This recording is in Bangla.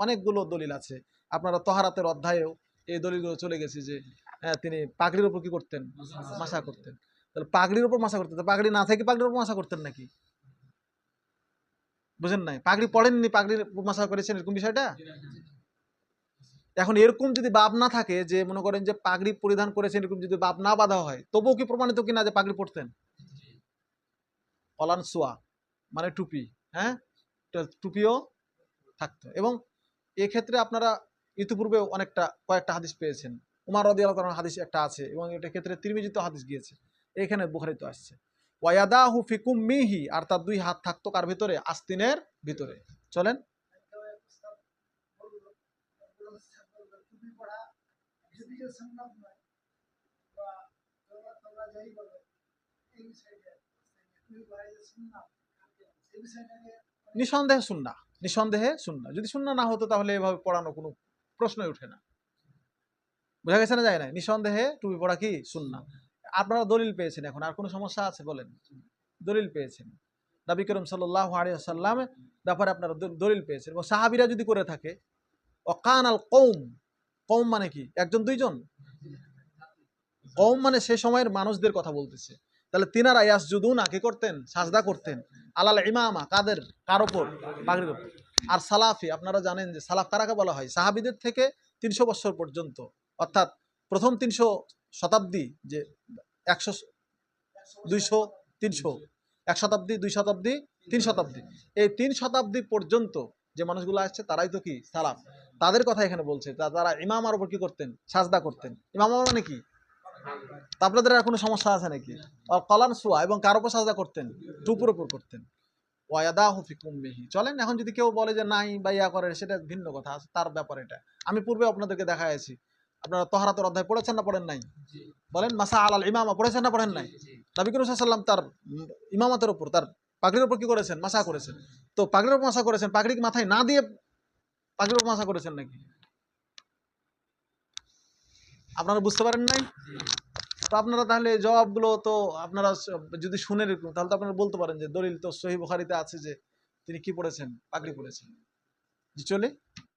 অনেকগুলো দলিল আছে। আপনারা তহারাতের অধ্যায়েও এই দলিলগুলো চলে গেছে যে হ্যাঁ, তিনি পাগড়ির উপর কি করতেন? মাসা করতেন। তাহলে পাগড়ির উপর মাসা করতেন। পাগড়ি না থেকে পাগড়ির উপর মাসা করতেন নাকি? বুঝেন নাই? পাগড়ি পড়েননি পাগড়ির উপর মাসা করেছেন এরকম বিষয়টা? এখন এরকম যদি বাপ না থাকে যে মনে করেন যে পাগড়ি পরিধান করেছেন এরকম যদি বাপ না বাঁধা হয় তবুও কি প্রমাণিত কিনা যে পাগড়ি পড়তেন? অলান সোয়া মানে টুপি হ্যাঁ? টুপিও থাকতো। এবং এক্ষেত্রে আপনারা ইতিপূর্বে অনেকটা কয়েকটা হাদিস পেয়েছেন। উমার রদি আল্লাহ হাদিস একটা আছে এবং এটা ক্ষেত্রে তিরমিজিত হাদিস গিয়েছে। এখানে বুখারিতে আসছে। ওয়াদা হুফিকুম মিহি আর তার দুই হাত থাকতো কার ভিতরে? আস্তিনের ভিতরে। চলেন। নিঃসন্দেহে শুননা নিঃসন্দেহে শুননা যদি শুননা না হতো তাহলে এভাবে পড়ানো কোনো প্রশ্নই ওঠে না। বোঝা গেছে না যায় না নিঃসন্দেহে টুপি পড়া কি শুননা আপনারা দলিল পেয়েছেন এখন, আর কোনো সমস্যা আছে বলেন? দলিল পেয়েছেন। নবী করিম সাল্লাহ আলিয়াল্লাম ব্যাপারে আপনারা দলিল পেয়েছেন। এবং সাহাবিরা যদি করে থাকে অকান আল কৌম কৌম মানে কি? একজন, দুইজন? কৌম মানে সে সময়ের মানুষদের কথা বলতেছে। তাহলে তিনারা ইয়াস জুদুন কি করতেন? সাজদা করতেন। আলাল ইমামা, কাদের, কার ওপর? পাগড়ির ওপর। আর সালাফি, আপনারা জানেন যে সালাফ কারাকে বলা হয়? সাহাবিদের থেকে তিনশো বছর পর্যন্ত। অর্থাৎ প্রথম তিনশো শতাব্দী যে একশো দুইশো তিনশো, এক শতাব্দী, দুই শতাব্দী, তিন শতাব্দী। এই তিন শতাব্দী পর্যন্ত যে মানুষগুলো আসছে, তারাই তো কি সালাফ? তাদের কথা এখানে বলছে। তারা ইমামার উপর কি করতেন? সাজদা করতেন। ইমামা মানে কি? তা আপনাদের আর কোনো সমস্যা আছে নাকি? কলান সুয়া এবং কার উপর সাজদা করতেন? টুপুর উপর করতেন। ওয়াদা হুফি কুম্বিহি চলেন এখন যদি কেউ বলে যে নাই বা ইয়া করে সেটা ভিন্ন কথা আছে তার ব্যাপার এটা। আমি পূর্বে আপনাদেরকে দেখা আছি আপনারা তহারাতের অধ্যায় পড়েছেন না পড়েন নাই? বলেন মাসা আলাল ইমামা পড়েছেন না পড়েন নাই? নবী করিম সাল্লাম তার ইমামতের উপর তার পাগড়ির উপর কি করেছেন? মাসা করেছেন। তো পাগড়ির উপর মাসা করেছেন পাগড়ি মাথায় না দিয়ে পাগড়ির উপর মাসা করেছেন নাকি? আপনারা বুঝতে পারেন নাই? তো আপনারা তাহলে জবাবগুলো তো আপনারা যদি শুনে তাহলে তো আপনারা বলতে পারেন যে দলিল তো সহি বুখারিতে আছে যে তিনি কি পড়েছেন, পাগড়ি পড়েছেন। জি, চলে।